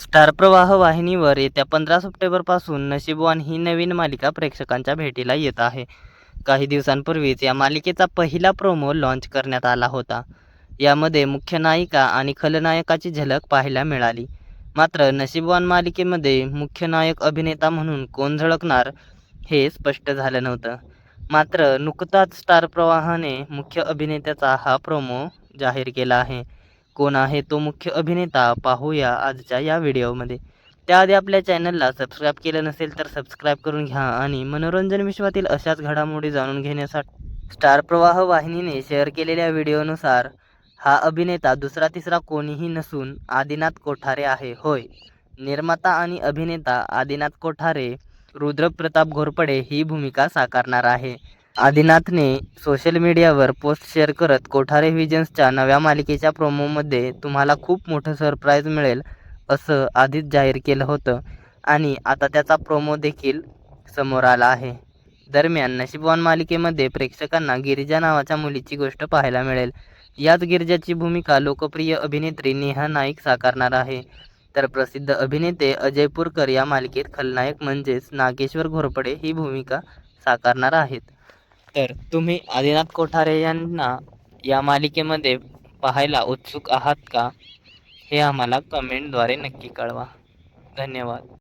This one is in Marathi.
स्टार प्रवाह वाहिनीवर येत्या पंधरा सप्टेंबरपासून नशीबवान ही नवीन मालिका प्रेक्षकांच्या भेटीला येत आहे. काही दिवसांपूर्वीच या मालिकेचा पहिला प्रोमो लॉन्च करण्यात आला होता. यामध्ये मुख्य नायिका आणि खलनायकाची झलक पाहायला मिळाली. मात्र नशीबवान मालिकेमध्ये मुख्य नायक अभिनेता म्हणून कोण झळकणार हे स्पष्ट झालं नव्हतं. मात्र नुकताच स्टार प्रवाहाने मुख्य अभिनेत्याचा हा प्रोमो जाहीर केला आहे. कोण आहे तो मुख्य अभिनेता पाहूया आजच्या या व्हिडिओमध्ये. त्याआधी आपल्या चॅनलला सबस्क्राईब केलं नसेल तर सबस्क्राईब करून घ्या आणि मनोरंजन विश्वातील अशाच घडामोडी जाणून घेण्यासाठी स्टार प्रवाह वाहिनीने शेअर केलेल्या व्हिडिओनुसार हा अभिनेता दुसरा तिसरा कोणीही नसून आदिनाथ कोठारे आहे. होय निर्माता आणि अभिनेता आदिनाथ कोठारे रुद्रप्रताप घोरपडे ही भूमिका साकारणार आहे. आदिनाथने सोशल मीडियावर पोस्ट शेअर करत कोठारे व्हिजन्सच्या नव्या मालिकेच्या प्रोमोमध्ये तुम्हाला खूप मोठं सरप्राईज मिळेल असं आधीच जाहीर केलं होतं. आणि आता त्याचा प्रोमो देखील समोर आला आहे. दरम्यान नशीबवान मालिकेमध्ये प्रेक्षकांना गिरिजा नावाच्या मुलीची गोष्ट पाहायला मिळेल. याच गिरिजाची भूमिका लोकप्रिय अभिनेत्री नेहा नाईक साकारणार आहे. तर प्रसिद्ध अभिनेते अजय पुरकर या मालिकेत खलनायक म्हणजेच नागेश्वर घोरपडे ही भूमिका साकारणार आहेत. तर तुम्ही आदिनाथ कोठारे यांना या मालिकेमध्ये पाहायला उत्सुक आहात का? हे आम्हाला कमेंटद्वारे नक्की कळवा. धन्यवाद.